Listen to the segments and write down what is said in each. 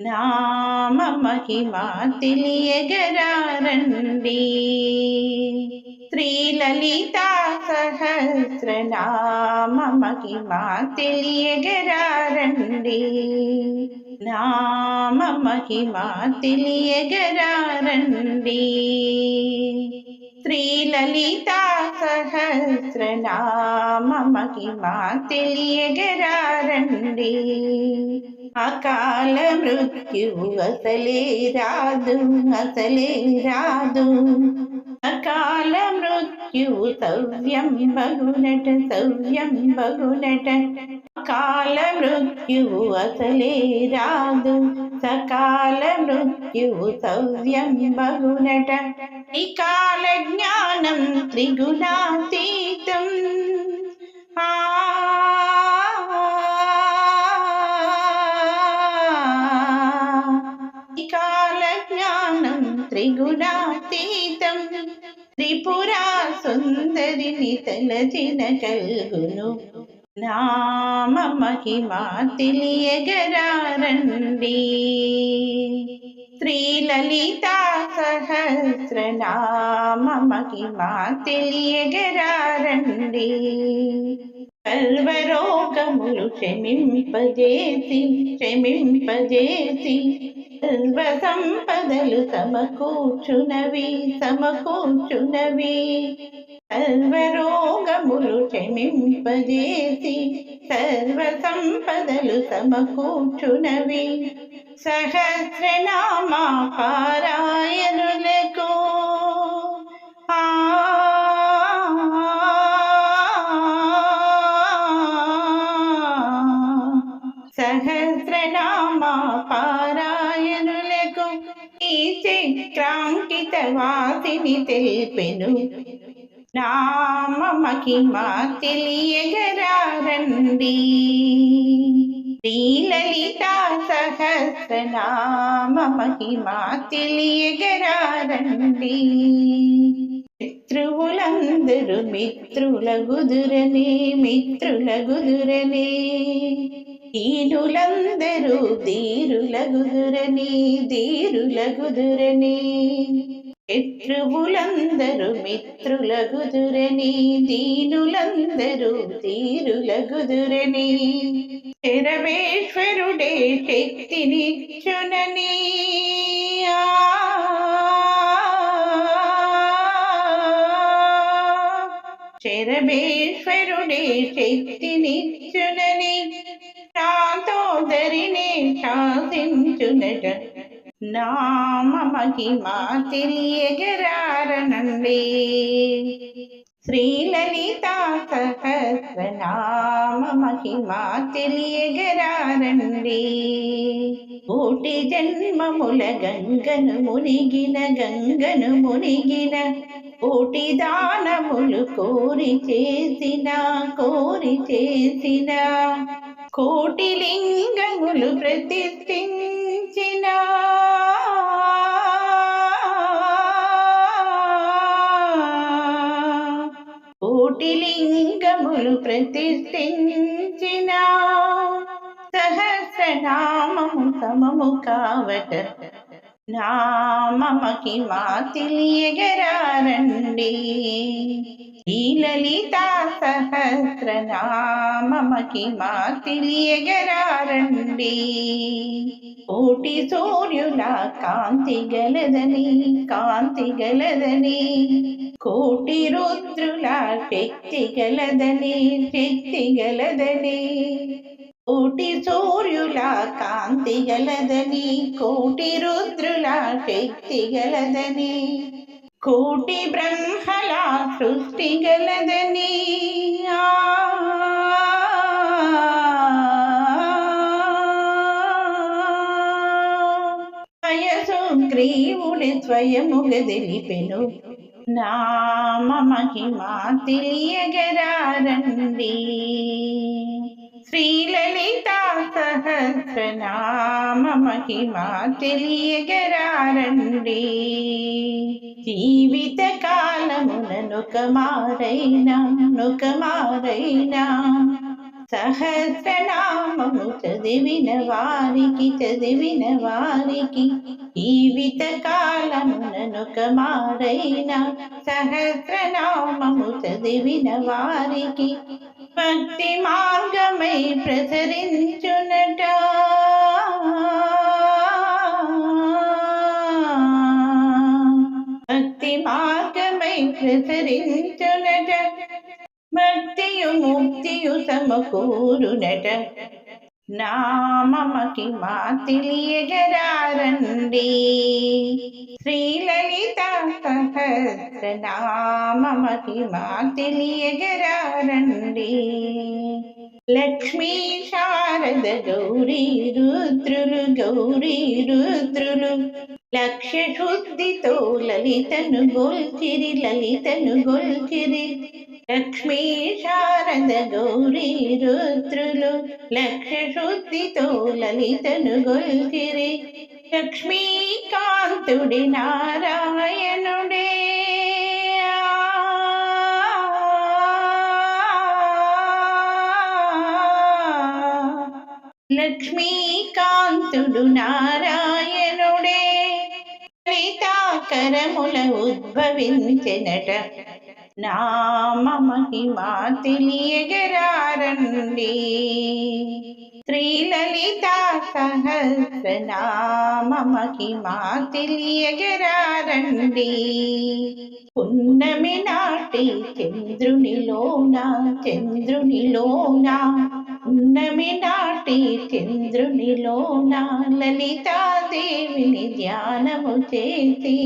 నామ మహిమా తెలియగరారండి. శ్రీలలితా సహస్రనామ మహిమా తెలియగరారండి. నామ మహిమా తెలియగరారండి. శ్రీలలితా సహస్రనామ మహిమా తెలియగరారండి. అకాల మృత్యువు అసలే రాదు అసలే రాదు. అకాల మృత్యువు సవ్యం బగునట సవ్యం బగునట అకాల మృత్యువు అసలే రాదు సకాల మృత్యువు సవ్యం బగునట త్రికాల జ్ఞానం త్రిగుణాతీతం. ఆ త్రిగుణాతీతం త్రిపురా సుందరిని తలచిన కల్గును నామ మహిమా తెలియగరారండి శ్రీలలితా సహస్రనామ మహిమా తెలియగరారండి సర్వరోగములు క్షమింపజేసి క్షమింపజేసి సర్వ సంపదలు సమకూర్చునవి సమకూర్చునవి. సర్వరోగములు క్షమింపజేసి సర్వ సంపదలు సమకూర్చునవి. సహస్రనామ పారాయణులకు ఆ ఈ చక్రాంకిత వాసిని తెలిపెను. నామ మహిమా తెలియగరారండి. శ్రీలలితా సహస్రనామ మహిమా తెలియగరారండి. మిత్రులందరూ మిత్రుల గుదురనే మిత్రుల గుదురనే దీనులందరూ ధీరుల గుదురని ధీరుల గుదురని శత్రువులందరూ మిత్రుల గుదురని దీనులందరూ ధీరుల గుదురని శరవేశ్వరుడే శక్తినిచ్చునని. ఆ శరభేశ్వరుడే శక్తినిచ్చునని. నాతోదరినే శాసించునట. నామ మహిమా తెలియగరారనండి శ్రీలలితా సహస్రనామ మహిమా తెలియగరారండి కోటి జన్మముల గంగను మునిగిన గంగను మునిగిన కోటి దానములు కోరి చేసిన కోరి చేసిన కోటి లింగములు ప్రతిష్ఠించిన. కోటి లింగములు ప్రతిష్ఠించిన. సహస్రనామము సమము కావట నామకి మా తెలియగరండి ఈ సహస్ర నామకి మా తెలియగరండి కోటి సూర్యుల కాంతి గలదని కాంతి గలదని కోటి రుద్రుల శక్తి గలదని శక్తి గలదని. కోటి సూర్యుల కాంతి గలదని కోటి రుద్రుల శక్తి గలదని కోటి బ్రహ్మల సృష్టి గలదని. గ్రీవుని వయసు గ్రీవుడి తెలిపెను. నామ మహిమా తెలియగరారండి. శ్రీలలితా సహస్రనామ మహిమా తెలియగరారండి జీవిత కాలమున నుక మారైనా నుక మారైనా సహస్రనామము చదివిన వారికి చదివిన వారికి జీవిత కాలమునొక మారైన సహస్రనామము చదివిన వారికి భక్తి మార్గమై ప్రసరించునట. భక్తి మార్గమై ప్రసరించునట. భక్తియు ముక్తియు సమకూరునట. నామమకి మా తెలియగరారండి శ్రీలలిత సహస్రనామమకి మా తెలియగరండి లక్ష్మీ శారద గౌరీ రుద్రులు గౌరీ రుద్రులు లక్ష శుద్ధితో లలితను గొల్చిరి లలితను గొల్చిరి. లక్ష్మీ శారద గౌరీ రుద్రులు లక్ష్య శుద్ధితో లలితను గొల్చిరి లక్ష్మీకాంతుడి నారాయణుడే. లక్ష్మీకాంతుడు నారాయణుడే. లలితాకరముల ఉద్భవించినట. నామ మహిమా తెలియగరారండి శ్రీలలిత సహస్రనామ మహిమా తెలియగరారండి పున్నమి నాటి చంద్రునిలోన చంద్రునిలోన పున్నమి నాటి చంద్రునిలోన లలితాదేవిని ధ్యానము చేసి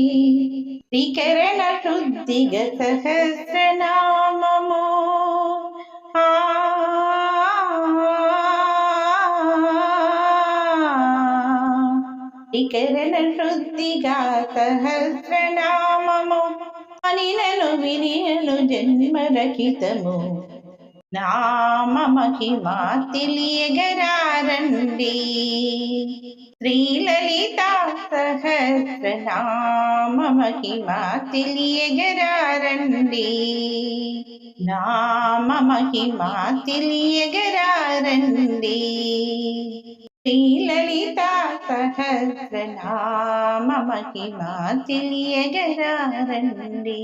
త్రికరణ శుద్ధిగ సహస్రనామము ఆ. త్రికరణ శుద్ధిగా సహస్రనామము అనిలను వినియను జన్మరహితము. నామ మహిమా తెలియగరారండి శ్రీలలిత సహస్రనామ మహిమా తెలియగరారండి నామ మహిమా తెలియగరారండి శ్రీలలిత సహస్రనామ మహిమా తెలియగరారండి